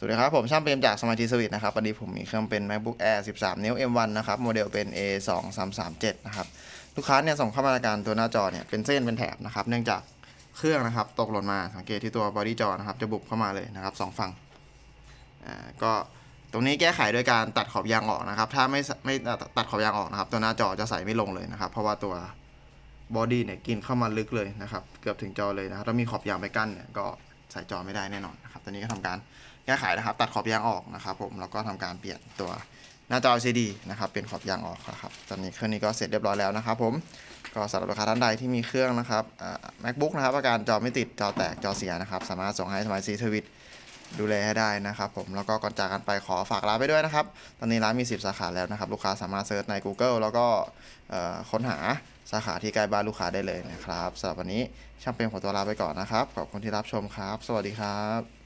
สวัสดีครับ ผมช่างเปรมจากสมาธิสวิตนะครับวันนี้ผมมีเครื่องเป็น macbook air 13 นิ้ว m1 นะครับ โมเดลเป็น a 2 3 3 7นะครับ ลูกค้าเนี่ยส่งเข้ามาการตัวหน้าจอเนี่ยเป็นเส้นเป็นแถบนะครับ เนื่องจากเครื่องนะครับ ตกหล่นมาสังเกตที่ตัวบอดี้จอนะครับ จะบุบเข้ามาเลยนะครับสองฝั่งอ่าก็ตรงนี้แก้ไขโดยการตัดขอบยางออกนะครับ ถ้าไม่ไม่ตัดขอบยางออกนะครับ ตัวหน้าจอจะใส่ไม่ลงเลยนะครับ เพราะว่าตัวบอดี้เนี่ยกินเข้ามาลึกเลยนะครับ เกือบถึงจอเลยนะครับถ้ามีขอบยางไปกั้นเนี่ยก็ใส่จอไม่ได้แน่นอน ตอนนี้ก็ทำการแก้ไขนะครับ ตัดขอบยางออกนะครับ ผมแล้วก็ทำการเปลี่ยนตัวหน้าจอ LCD นะครับเป็นขอบยางออกนะครับตอนนี้เครื่องนี้ก็เสร็จเรียบร้อยแล้วนะครับ ผมก็สำหรับลูกค้าท่านใดที่มีเครื่องนะครับอ่ macbook นะครับอาการจอไม่ติดจอแตกจอเสียนะครับ สามารถส่งให้สมัยซีทวิตดูแลให้ได้นะครับผมแล้วก็ก่อนจากกันไปขอฝากร้านไปด้วยนะครับ ตอนนี้ร้านมี 10 สาขาแล้วนะครับ ลูกค้าสามารถเซิร์ชใน Google แล้วก็ค้นหาสาขาที่ใกล้บ้านลูกค้าได้เลยนะครับสำหรับวันนี้ช่างเป็นขอตัวลาไปก่อนนะครับขอบคุณที่รับชมครับ สวัสดีครับ